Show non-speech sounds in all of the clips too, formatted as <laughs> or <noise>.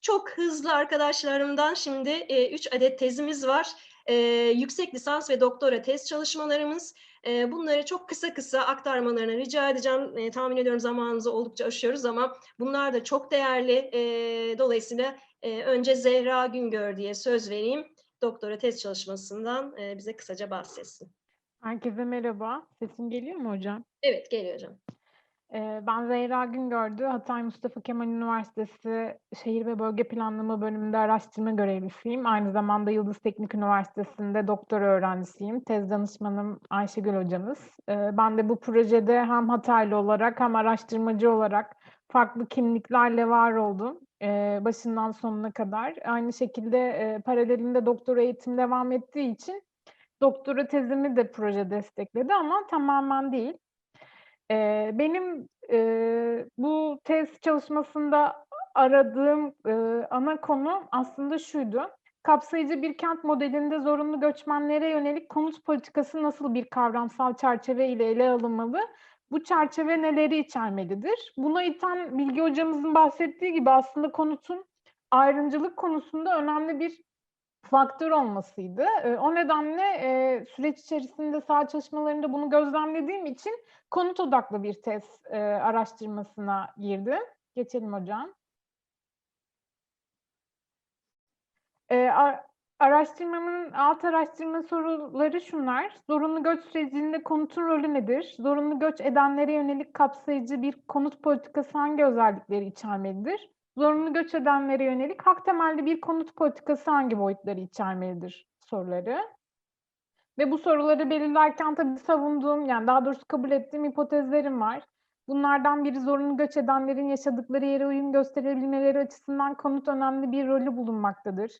Çok hızlı arkadaşlarımdan şimdi 3 adet tezimiz var. E, yüksek lisans ve doktora tez çalışmalarımız. E, bunları çok kısa kısa aktarmalarını rica edeceğim. E, tahmin ediyorum zamanımızı oldukça aşıyoruz ama bunlar da çok değerli. E, dolayısıyla e, önce Zehra Güngör diye söz vereyim. Doktora tez çalışmasından e, bize kısaca bahsetsin. Herkese merhaba. Sesim geliyor mu hocam? Evet, geliyor hocam. Ben Zehra Güngördü. Hatay Mustafa Kemal Üniversitesi Şehir ve Bölge Planlama bölümünde araştırma görevlisiyim. Aynı zamanda Yıldız Teknik Üniversitesi'nde doktora öğrencisiyim. Tez danışmanım Ayşegül hocamız. Ben de bu projede hem Hataylı olarak hem araştırmacı olarak farklı kimliklerle var oldum. Başından sonuna kadar. Aynı şekilde paralelinde doktora eğitim devam ettiği için doktora tezimi de proje destekledi ama tamamen değil. Eee, benim, eee, bu tez çalışmasında aradığım, eee, ana konu aslında şuydu: Kapsayıcı bir kent modelinde zorunlu göçmenlere yönelik konut politikası nasıl bir kavramsal çerçeve ile ele alınmalı? Bu çerçeve neleri içermelidir? Buna iten Bilge hocamızın bahsettiği gibi aslında konutun ayrımcılık konusunda önemli bir faktör olmasıydı. Eee, o nedenle, eee, süreç içerisinde saha çalışmalarında bunu gözlemlediğim için konut odaklı bir tez, eee, araştırmasına girdim. Geçelim hocam. Ar araştırmamın alt araştırma soruları şunlar: Zorunlu göç sürecinde konutun rolü nedir? Zorunlu göç edenlere yönelik kapsayıcı bir konut politikası hangi özellikleri içermelidir? Zorunlu göç edenlere yönelik hak temelli bir konut politikası hangi boyutları içermelidir soruları. Ve bu soruları belirlerken tabii savunduğum, yani daha doğrusu kabul ettiğim hipotezlerim var. Bunlardan biri zorunlu göç edenlerin yaşadıkları yere uyum gösterebilmeleri açısından konut önemli bir rolü bulunmaktadır.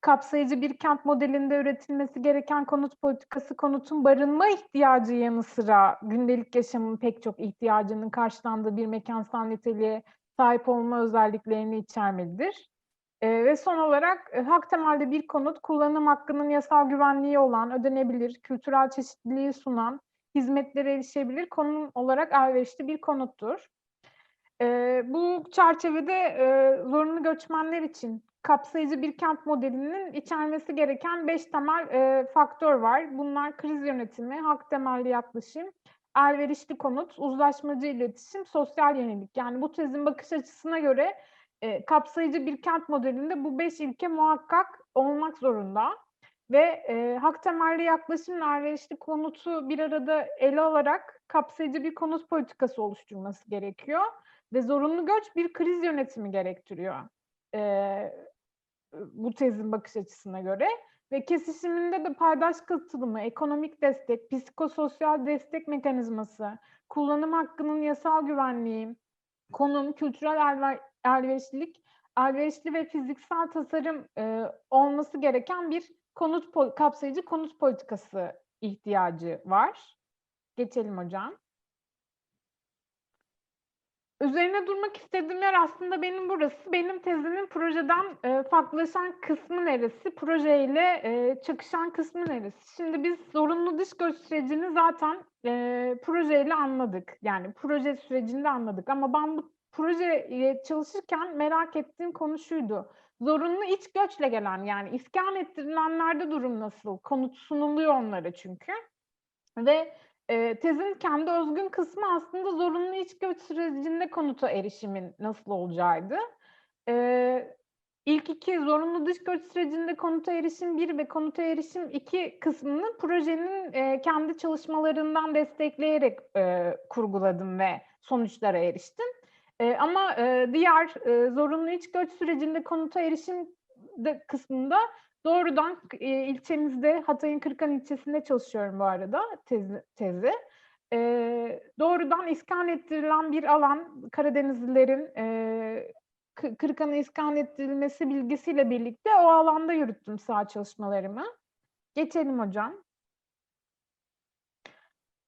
Kapsayıcı bir kent modelinde üretilmesi gereken konut politikası, konutun barınma ihtiyacı yanı sıra gündelik yaşamın pek çok ihtiyacının karşılandığı bir mekânsal niteliğe sahip olma özelliklerini içermelidir. Eee, ve son olarak, eee, hak temelli bir konut, kullanım hakkının yasal güvenliği olan, ödenebilir, kültürel çeşitliliği sunan, hizmetlere erişebilir konum olarak elverişli bir konuttur. Eee, bu çerçevede, eee, zorunlu göçmenler için kapsayıcı bir kent modelinin içermesi gereken 5 temel, eee, faktör var. Bunlar kriz yönetimi, hak temelli yaklaşım, elverişli konut, uzlaşmacı iletişim, sosyal yenilik. Yani bu tezin bakış açısına göre, eee, kapsayıcı bir kent modelinde bu 5 ilke muhakkak olmak zorunda ve, eee, hak temelli yaklaşımla elverişli konutu bir arada ele alarak kapsayıcı bir konut politikası oluşturması gerekiyor ve zorunlu göç bir kriz yönetimi gerektiriyor, eee, bu tezin bakış açısına göre ve kesişiminde de paydaş katılımı, ekonomik destek, psikososyal destek mekanizması, kullanım hakkının yasal güvenliği, konum, kültürel elver elverişlilik, elverişli ve fiziksel tasarım, eee, olması gereken bir konut kapsayıcı konut politikası ihtiyacı var. Geçelim hocam. Üzerine durmak istediğim yer aslında benim burası. Benim tezimin projeden, eee, farklılaşan kısmı neresi? Projeyle, eee, çakışan kısmı neresi? Şimdi biz zorunlu dış göç sürecini zaten, eee, projeyle anladık. Yani proje sürecinde anladık ama ben bu projeye çalışırken merak ettiğim konu şuydu: Zorunlu iç göçle gelen, yani iskan ettirilenlerde durum nasıl? Konut sunuluyor onlara çünkü ve, eee, tezin kendi özgün kısmı aslında zorunlu iç göç sürecinde konuta erişimin nasıl olacağıydı. Eee, ilk 2 zorunlu dış göç sürecinde konuta erişim 1 ve konuta erişim 2 kısmını projenin, eee, kendi çalışmalarından destekleyerek, eee, kurguladım ve sonuçlara eriştim. Eee, ama, eee, diğer, eee, zorunlu iç göç sürecinde konuta erişim de kısmında doğrudan eee, ilçemizde, Hatay'ın Kırıkhan ilçesinde çalışıyorum bu arada tezi tezi. Eee, doğrudan iskan ettirilen bir alan, Karadenizlilerin, eee, Kı Kırıkhan'a iskan ettirilmesi bilgisiyle birlikte o alanda yürüttüm saha çalışmalarımı. Geçelim hocam.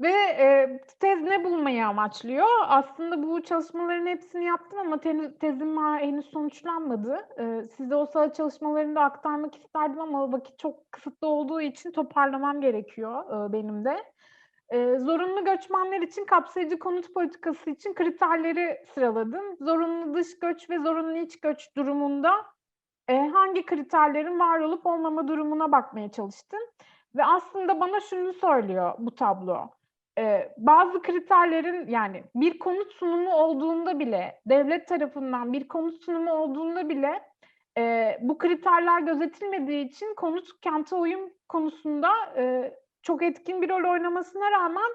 Ve, eee, tez ne bulmayı amaçlıyor? Aslında bu çalışmaların hepsini yaptım ama teni tezim henüz sonuçlanmadı. Eee, size o saha çalışmalarını da aktarmak isterdim ama vakit çok kısıtlı olduğu için toparlamam gerekiyor, eee, benim de. Ee, zorunlu göçmenler için kapsayıcı konut politikası için kriterleri sıraladın. Zorunlu dış göç ve zorunlu iç göç durumunda e, hangi kriterlerin var olup olmama durumuna bakmaya çalıştın. Ve aslında bana şunu söylüyor bu tablo. Ee, bazı kriterlerin yani bir konut sunumu olduğunda bile devlet tarafından bir konut sunumu olduğunda bile e, bu kriterler gözetilmediği için konut kente uyum konusunda e, çok etkin bir rol oynamasına rağmen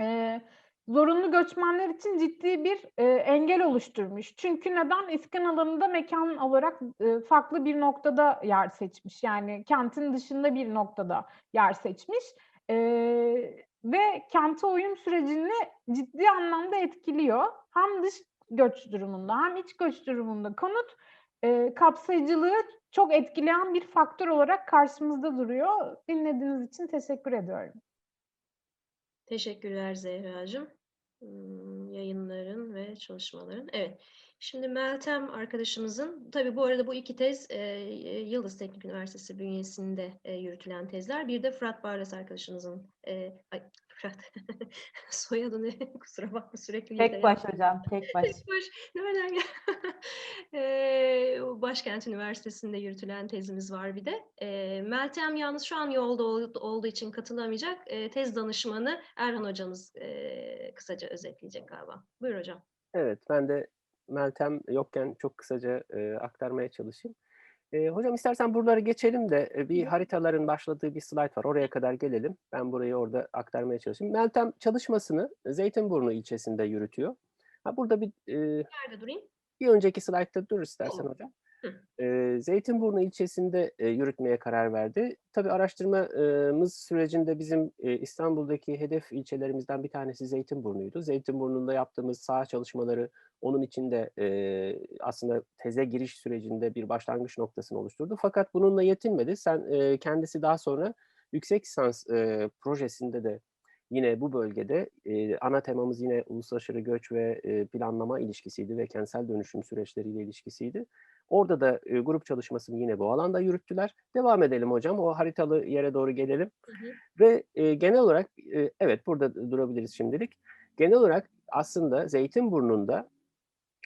e, zorunlu göçmenler için ciddi bir e, engel oluşturmuş. Çünkü neden? İskan alanında mekan olarak e, farklı bir noktada yer seçmiş. Yani kentin dışında bir noktada yer seçmiş. E, ve kente uyum sürecini ciddi anlamda etkiliyor. Hem dış göç durumunda hem iç göç durumunda konut e, kapsayıcılığı çok etkileyen bir faktör olarak karşımızda duruyor. Dinlediğiniz için teşekkür ediyorum. Teşekkürler Zehracığım. Yayınların ve çalışmaların. Evet. Şimdi Meltem arkadaşımızın, tabii bu arada bu iki tez e, Yıldız Teknik Üniversitesi bünyesinde e, yürütülen tezler. Bir de Fırat Barlas arkadaşımızın, e, ay Fırat, <laughs> soyadı ne? <laughs> Kusura bakma sürekli Tek baş hocam, tek baş. Tek baş. Nereden gel? Eee, Başkent Üniversitesi'nde yürütülen tezimiz var bir de. Eee, Meltem yalnız şu an yolda ol- olduğu için katılamayacak. Eee, tez danışmanı Erhan hocamız eee, kısaca özetleyecek galiba. Buyur hocam. Evet, ben de Meltem yokken çok kısaca e, aktarmaya çalışayım. E, hocam istersen buraları geçelim de e, bir haritaların başladığı bir slide var. Oraya kadar gelelim. Ben burayı orada aktarmaya çalışayım. Meltem çalışmasını Zeytinburnu ilçesinde yürütüyor. Ha, burada bir e, Nerede durayım? bir önceki slaytta dur istersen Olur. hocam. Ee, Zeytinburnu ilçesinde e, yürütmeye karar verdi. Tabii araştırmamız sürecinde bizim e, İstanbul'daki hedef ilçelerimizden bir tanesi Zeytinburnu'ydu. Zeytinburnu'nda yaptığımız saha çalışmaları onun içinde e, aslında teze giriş sürecinde bir başlangıç noktasını oluşturdu. Fakat bununla yetinmedi. Sen e, kendisi daha sonra yüksek lisans e, projesinde de yine bu bölgede e, ana temamız yine uluslararası göç ve e, planlama ilişkisiydi ve kentsel dönüşüm süreçleriyle ilişkisiydi. Orada da e, grup çalışmasını yine bu alanda yürüttüler. Devam edelim hocam. O haritalı yere doğru gelelim. Hı hı. Ve e, genel olarak e, evet burada durabiliriz şimdilik. Genel olarak aslında Zeytinburnu'nda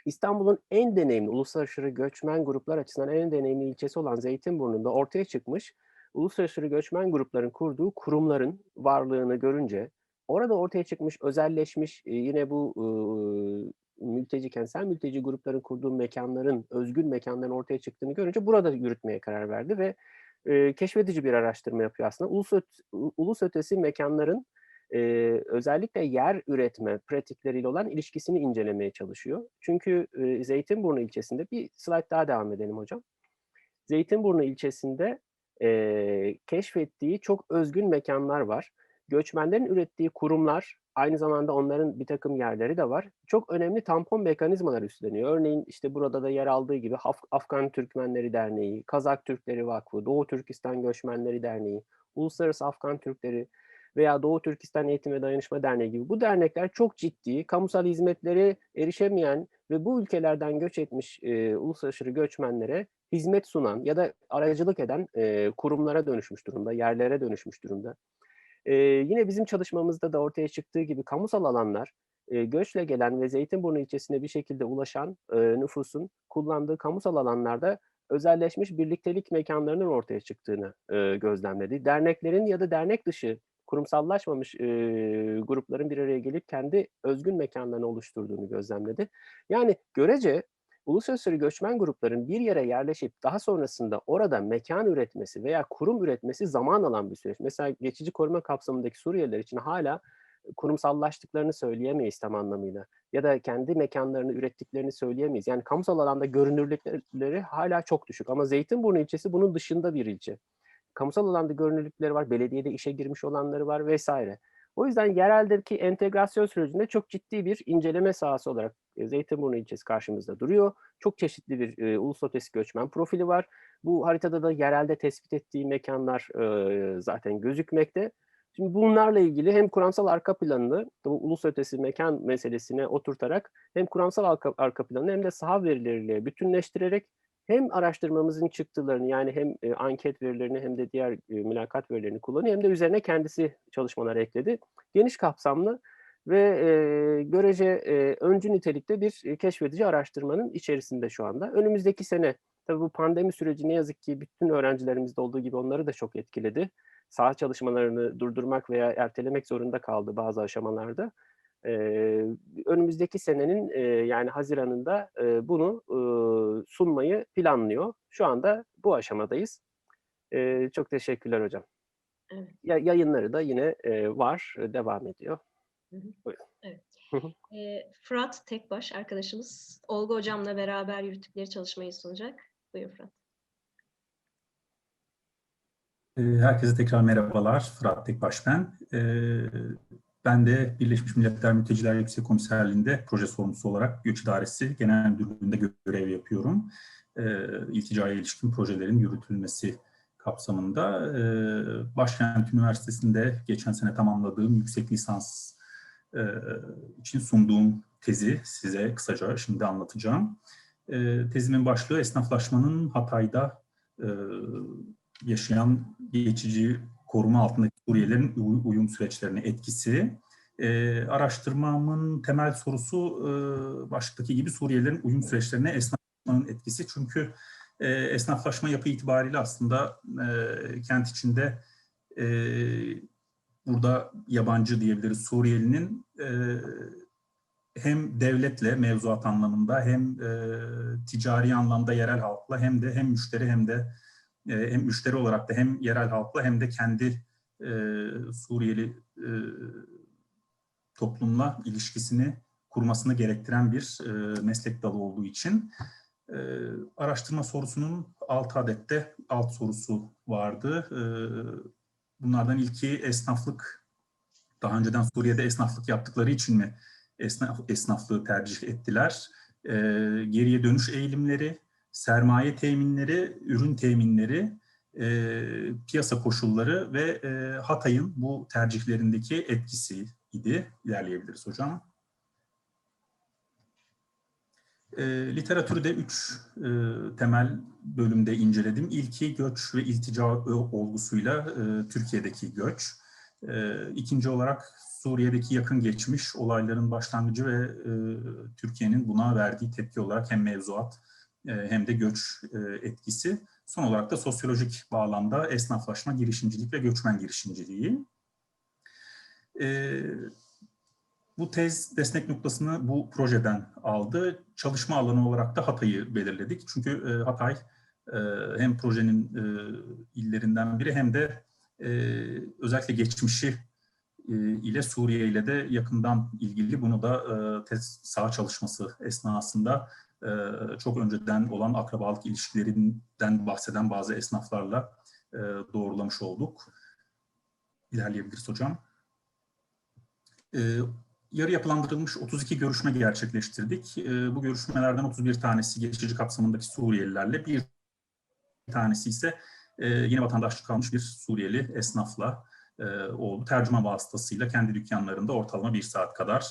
İstanbul'un en deneyimli uluslararası göçmen gruplar açısından en deneyimli ilçesi olan Zeytinburnu'nda ortaya çıkmış uluslararası göçmen grupların kurduğu kurumların varlığını görünce orada ortaya çıkmış özelleşmiş yine bu e, mülteci kentsel mülteci grupların kurduğu mekanların özgün mekanların ortaya çıktığını görünce burada yürütmeye karar verdi ve e, keşfedici bir araştırma yapıyor aslında. Ulus, öt, ulus ötesi mekanların e, özellikle yer üretme pratikleriyle olan ilişkisini incelemeye çalışıyor. Çünkü e, Zeytinburnu ilçesinde bir slide daha devam edelim hocam. Zeytinburnu ilçesinde e, keşfettiği çok özgün mekanlar var. Göçmenlerin ürettiği kurumlar, aynı zamanda onların bir takım yerleri de var. Çok önemli tampon mekanizmalar üstleniyor. Örneğin işte burada da yer aldığı gibi Af- Afgan Türkmenleri Derneği, Kazak Türkleri Vakfı, Doğu Türkistan Göçmenleri Derneği, Uluslararası Afgan Türkleri veya Doğu Türkistan Eğitim ve Dayanışma Derneği gibi bu dernekler çok ciddi, kamusal hizmetleri erişemeyen ve bu ülkelerden göç etmiş e, uluslararası göçmenlere hizmet sunan ya da aracılık eden e, kurumlara dönüşmüş durumda, yerlere dönüşmüş durumda. E, yine bizim çalışmamızda da ortaya çıktığı gibi kamusal alanlar, e, göçle gelen ve Zeytinburnu ilçesine bir şekilde ulaşan e, nüfusun kullandığı kamusal alanlarda özelleşmiş birliktelik mekanlarının ortaya çıktığını e, gözlemledi. Derneklerin ya da dernek dışı kurumsallaşmamış e, grupların bir araya gelip kendi özgün mekanlarını oluşturduğunu gözlemledi. Yani görece uluslararası göçmen grupların bir yere yerleşip daha sonrasında orada mekan üretmesi veya kurum üretmesi zaman alan bir süreç. Mesela geçici koruma kapsamındaki Suriyeliler için hala kurumsallaştıklarını söyleyemeyiz tam anlamıyla. Ya da kendi mekanlarını ürettiklerini söyleyemeyiz. Yani kamusal alanda görünürlükleri hala çok düşük. Ama Zeytinburnu ilçesi bunun dışında bir ilçe. Kamusal alanda görünürlükleri var, belediyede işe girmiş olanları var vesaire. O yüzden yereldeki entegrasyon sürecinde çok ciddi bir inceleme sahası olarak e, Zeytinburnu ilçesi karşımızda duruyor. Çok çeşitli bir e, ulus göçmen profili var. Bu haritada da yerelde tespit ettiği mekanlar e, zaten gözükmekte. Şimdi bunlarla ilgili hem kuramsal arka planını, bu ulus ötesi mekan meselesine oturtarak hem kuramsal arka, arka planını hem de saha verileriyle bütünleştirerek hem araştırmamızın çıktılarını yani hem e, anket verilerini hem de diğer e, mülakat verilerini kullanıyor hem de üzerine kendisi çalışmalar ekledi. Geniş kapsamlı ve e, görece e, öncü nitelikte bir e, keşfedici araştırmanın içerisinde şu anda. Önümüzdeki sene tabii bu pandemi süreci ne yazık ki bütün öğrencilerimizde olduğu gibi onları da çok etkiledi. Saha çalışmalarını durdurmak veya ertelemek zorunda kaldı bazı aşamalarda. E, önümüzdeki senenin e, yani Haziran'ında e, bunu e, sunmayı planlıyor. Şu anda bu aşamadayız. E, çok teşekkürler hocam. Evet. Ya, yayınları da yine e, var, devam ediyor. Hı hı. Buyurun. Evet. Hı hı. E, Fırat Tekbaş arkadaşımız Olga hocamla beraber yürüttükleri çalışmayı sunacak. Buyur Fırat. Herkese tekrar merhabalar. Fırat Tekbaş ben. Ee, Ben de Birleşmiş Milletler Mülteciler Yüksek Komiserliği'nde proje sorumlusu olarak Göç İdaresi Genel Müdürlüğü'nde görev yapıyorum. Ee, İlticaya ilişkin projelerin yürütülmesi kapsamında. Ee, Başkent Üniversitesi'nde geçen sene tamamladığım yüksek lisans e, için sunduğum tezi size kısaca şimdi anlatacağım. Ee, Tezimin başlığı esnaflaşmanın Hatay'da e, yaşayan geçici koruma altındaki Suriyelilerin uy- uyum süreçlerine etkisi. Ee, araştırmamın temel sorusu e, başlıktaki gibi Suriyelilerin uyum süreçlerine esnaflaşmanın etkisi. Çünkü e, esnaflaşma yapı itibariyle aslında e, kent içinde e, burada yabancı diyebiliriz Suriyelinin e, hem devletle mevzuat anlamında hem e, ticari anlamda yerel halkla hem de hem müşteri hem de e, hem müşteri olarak da hem yerel halkla hem de kendi e, Suriyeli e, toplumla ilişkisini kurmasını gerektiren bir e, meslek dalı olduğu için e, araştırma sorusunun 6 adette alt sorusu vardı. E, bunlardan ilki esnaflık. Daha önceden Suriye'de esnaflık yaptıkları için mi esnaf, esnaflığı tercih ettiler? E, geriye dönüş eğilimleri, sermaye teminleri, ürün teminleri, e, piyasa koşulları ve e, Hatay'ın bu tercihlerindeki etkisi idi. İlerleyebiliriz hocam. E, literatürü de üç e, temel bölümde inceledim. İlki göç ve iltica olgusuyla e, Türkiye'deki göç. E, ikinci olarak Suriye'deki yakın geçmiş olayların başlangıcı ve e, Türkiye'nin buna verdiği tepki olarak hem mevzuat hem de göç e, etkisi. Son olarak da sosyolojik bağlamda esnaflaşma, girişimcilik ve göçmen girişimciliği. E, bu tez destek noktasını bu projeden aldı. Çalışma alanı olarak da Hatay'ı belirledik. Çünkü Hatay hem projenin illerinden biri hem de özellikle geçmişi ile Suriye ile de yakından ilgili. Bunu da tez saha çalışması esnasında çok önceden olan akrabalık ilişkilerinden bahseden bazı esnaflarla doğrulamış olduk. İlerleyebiliriz hocam. Yarı yapılandırılmış 32 görüşme gerçekleştirdik. Bu görüşmelerden 31 tanesi geçici kapsamındaki Suriyelilerle, bir tanesi ise yine vatandaşlık almış bir Suriyeli esnafla oldu. Tercüme vasıtasıyla kendi dükkanlarında ortalama bir saat kadar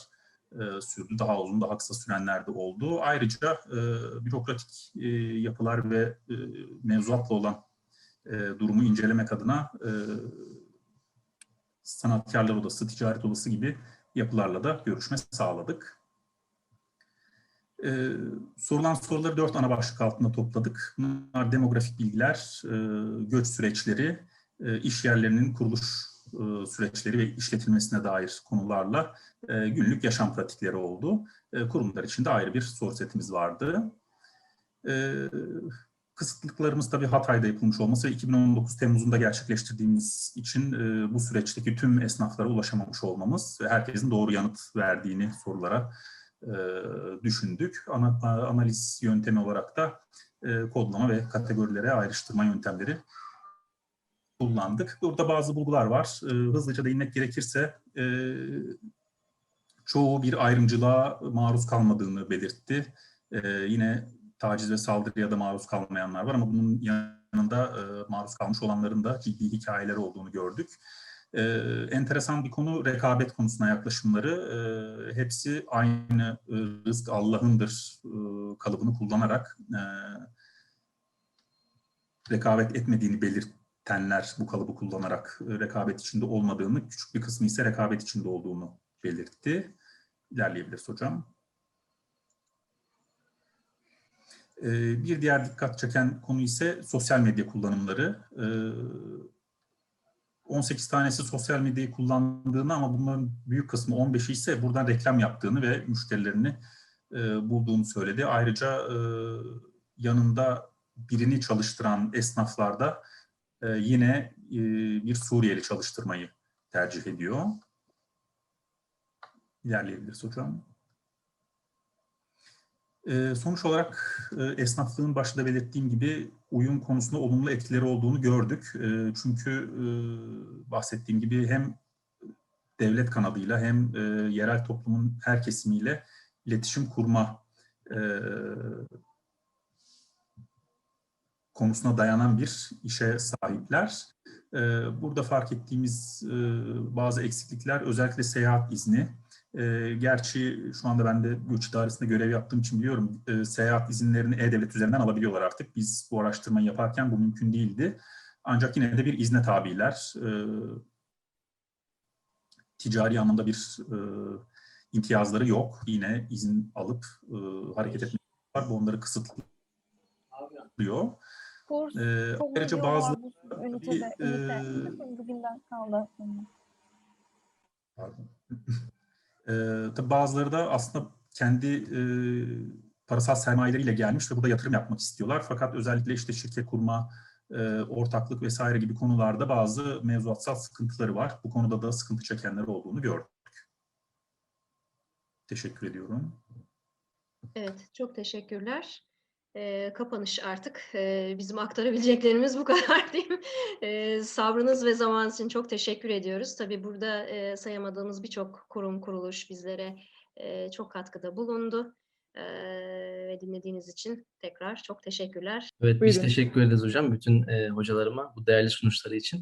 e, sürdü. Daha uzun, daha kısa sürenler de oldu. Ayrıca e, bürokratik e, yapılar ve e, mevzuatla olan e, durumu incelemek adına e, sanatkarlar odası, ticaret odası gibi yapılarla da görüşme sağladık. Ee, sorulan soruları dört ana başlık altında topladık. Bunlar demografik bilgiler, e, göç süreçleri, e, iş yerlerinin kuruluş e, süreçleri ve işletilmesine dair konularla e, günlük yaşam pratikleri oldu. E, kurumlar için de ayrı bir soru setimiz vardı. Kısıtlıklarımız tabii Hatay'da yapılmış olması ve 2019 Temmuz'unda gerçekleştirdiğimiz için bu süreçteki tüm esnaflara ulaşamamış olmamız ve herkesin doğru yanıt verdiğini sorulara düşündük. Analiz yöntemi olarak da kodlama ve kategorilere ayrıştırma yöntemleri kullandık. Burada bazı bulgular var. E, hızlıca değinmek gerekirse e, çoğu bir ayrımcılığa maruz kalmadığını belirtti. E, yine taciz ve saldırıya da maruz kalmayanlar var ama bunun yanında e, maruz kalmış olanların da ciddi hikayeleri olduğunu gördük. E, enteresan bir konu rekabet konusuna yaklaşımları. E, hepsi aynı e, rızk Allah'ındır e, kalıbını kullanarak e, rekabet etmediğini belirtenler bu kalıbı kullanarak e, rekabet içinde olmadığını, küçük bir kısmı ise rekabet içinde olduğunu belirtti. İlerleyebiliriz hocam. Ee, Bir diğer dikkat çeken konu ise sosyal medya kullanımları. Ee, 18 tanesi sosyal medyayı kullandığını ama bunların büyük kısmı 15'i ise buradan reklam yaptığını ve müşterilerini e, bulduğunu söyledi. Ayrıca e, yanında birini çalıştıran esnaflarda e, yine e, bir Suriyeli çalıştırmayı tercih ediyor. İlerleyebiliriz hocam. Ee, sonuç olarak e, esnaflığın başta belirttiğim gibi uyum konusunda olumlu etkileri olduğunu gördük. E, çünkü e, bahsettiğim gibi hem devlet kanadıyla hem e, yerel toplumun her kesimiyle iletişim kurma e, konusuna dayanan bir işe sahipler. E, burada fark ettiğimiz e, bazı eksiklikler özellikle seyahat izni. E, gerçi şu anda ben de göç idaresinde görev yaptığım için biliyorum e, seyahat izinlerini E-Devlet üzerinden alabiliyorlar artık. Biz bu araştırmayı yaparken bu mümkün değildi. Ancak yine de bir izne tabiler. E, ticari anlamda bir imtiyazları yok. Yine izin alıp hareket etmek var. Bu onları kısıtlıyor. Kurs E, çok ayrıca bazı bu ünitede. Tabii, ünite. eee, Bugünden kaldı aslında. Pardon. Ee, <laughs> tabii bazıları da aslında kendi e, parasal sermayeleriyle gelmiş ve burada yatırım yapmak istiyorlar. Fakat özellikle işte şirket kurma, e, ortaklık vesaire gibi konularda bazı mevzuatsal sıkıntıları var. Bu konuda da sıkıntı çekenler olduğunu gördük. Teşekkür ediyorum. Evet, çok teşekkürler. Ee, kapanış artık. Ee, bizim aktarabileceklerimiz bu <laughs> kadar diyeyim. Ee, sabrınız ve zamanınız için çok teşekkür ediyoruz. Tabii burada e, sayamadığımız birçok kurum, kuruluş bizlere e, çok katkıda bulundu. Ve dinlediğiniz için tekrar çok teşekkürler. Evet biz Buyurun. teşekkür ederiz hocam bütün e, hocalarıma bu değerli sunuşları için.